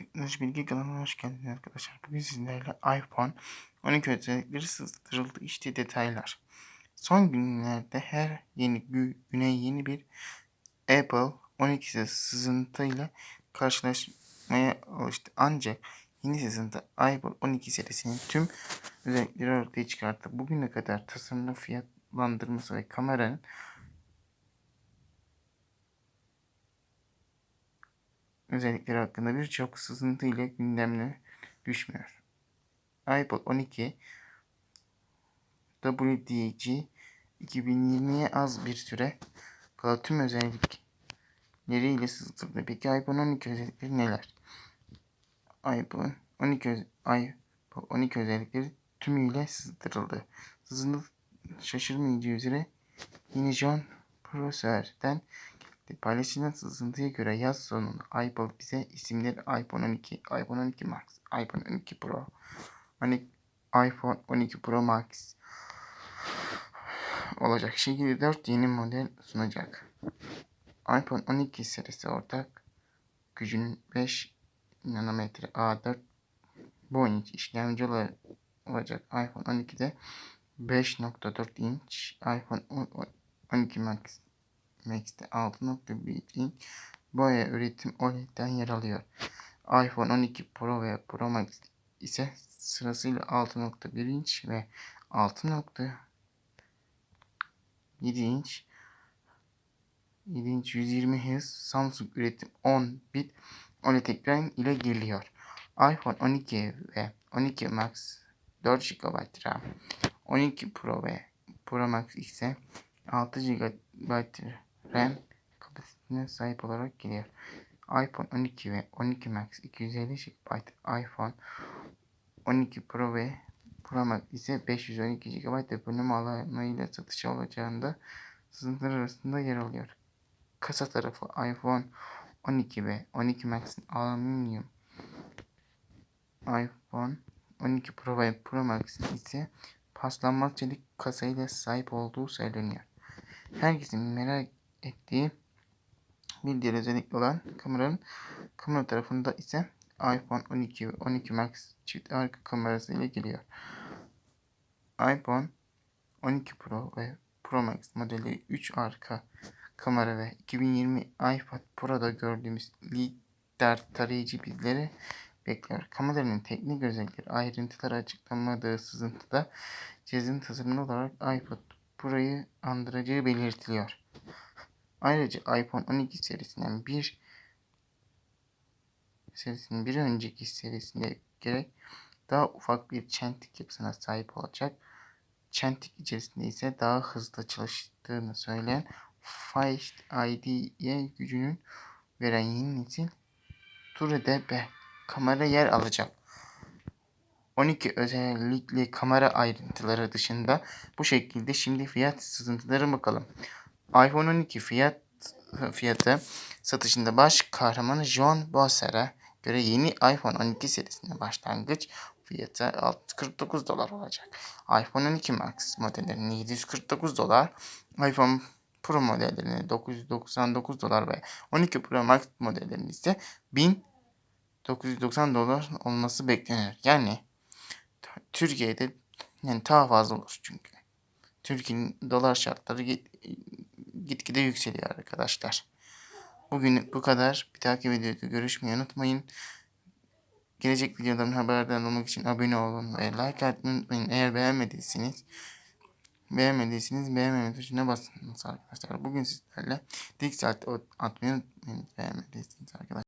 Teknoloji Bilgi kanalına hoş geldiniz arkadaşlar. Bugün sizlerle iPhone 12 özellikleri sızdırıldı. İşte detaylar. Son günlerde her yeni gü- güne yeni bir Apple 12 sızıntıyla karşılaşmaya alıştı. Ancak yeni sızıntı iPhone 12 serisinin tüm özellikleri ortaya çıkarttı. Bugüne kadar tasarımın fiyatlandırması ve kameranın özellikleri hakkında birçok sızıntı ile gündemine düşmüyor. iPod 12 WDG 2020'ye az bir süre kala tüm özellikleriyle sızdırdı. Peki iPhone 12 özellikleri neler? iPhone 12 öz- iPhone 12 özellikleri tümüyle sızdırıldı. Sızıntı şaşırmayacağı üzere yeni John prosesörden Paylaşılan sızıntıya göre yaz sonunda Apple bize isimleri iPhone 12, iPhone 12 Max, iPhone 12 Pro, hani iPhone 12 Pro Max olacak şekilde 4 yeni model sunacak. iPhone 12 serisi ortak gücünün 5 nanometre A4 Bionic işlemci olacak. iPhone 12'de 5.4 inç, iPhone 12 Max Max'te 6.1 inç boya üretim OLED'den yer alıyor. iPhone 12 Pro ve Pro Max ise sırasıyla 6.1 inç ve 6.7 inç 7 inç 120 Hz Samsung üretim 10 bit OLED ekran ile geliyor. iPhone 12 ve 12 Max 4 GB RAM 12 Pro ve Pro Max ise 6 GB RAM kapasitesine sahip olarak geliyor. iPhone 12 ve 12 Max 250 GB, iPhone 12 Pro ve Pro Max ise 512 GB depolama alanıyla satışa olacağında sızıntılar arasında yer alıyor. Kasa tarafı iPhone 12 ve 12 Max'in alüminyum iPhone 12 Pro ve Pro Max ise paslanmaz çelik kasayla sahip olduğu söyleniyor. Herkesin merak ettiği bir diğer özellik olan kameranın kamera tarafında ise iPhone 12 ve 12 Max çift arka kamerası ile geliyor. iPhone 12 Pro ve Pro Max modeli 3 arka kamera ve 2020 iPad Pro'da gördüğümüz lider tarayıcı bizleri bekliyor. Kameranın teknik özellikleri ayrıntıları açıklanmadığı sızıntıda cihazın tasarımı olarak iPad Pro'yu andıracağı belirtiliyor. Ayrıca iPhone 12 serisinden bir serisinin bir önceki serisinde gerek daha ufak bir çentik yapısına sahip olacak. Çentik içerisinde ise daha hızlı çalıştığını söyleyen Face ID'ye gücünün veren yeni nesil TrueDB kamera yer alacak. 12 özellikle kamera ayrıntıları dışında bu şekilde şimdi fiyat sızıntıları bakalım. iPhone 12 fiyat fiyatı satışında baş kahramanı John Bosser'a göre yeni iPhone 12 serisinde başlangıç fiyatı 49 dolar olacak. iPhone 12 Max modellerinin 749 dolar, iPhone Pro modellerinin 999 dolar ve 12 Pro Max modellerinin ise 1990 dolar olması bekleniyor. Yani Türkiye'de yani daha fazla olur çünkü. Türkiye'nin dolar şartları gitgide yükseliyor arkadaşlar. Bugün bu kadar. Bir dahaki videoda görüşmeyi unutmayın. Gelecek videoların haberdar olmak için abone olun ve like atmayı unutmayın. Eğer beğenmediyseniz beğenmediyseniz beğenmeme tuşuna basın arkadaşlar. Bugün sizlerle dik saat atmayı unutmayın beğenmediyseniz arkadaşlar.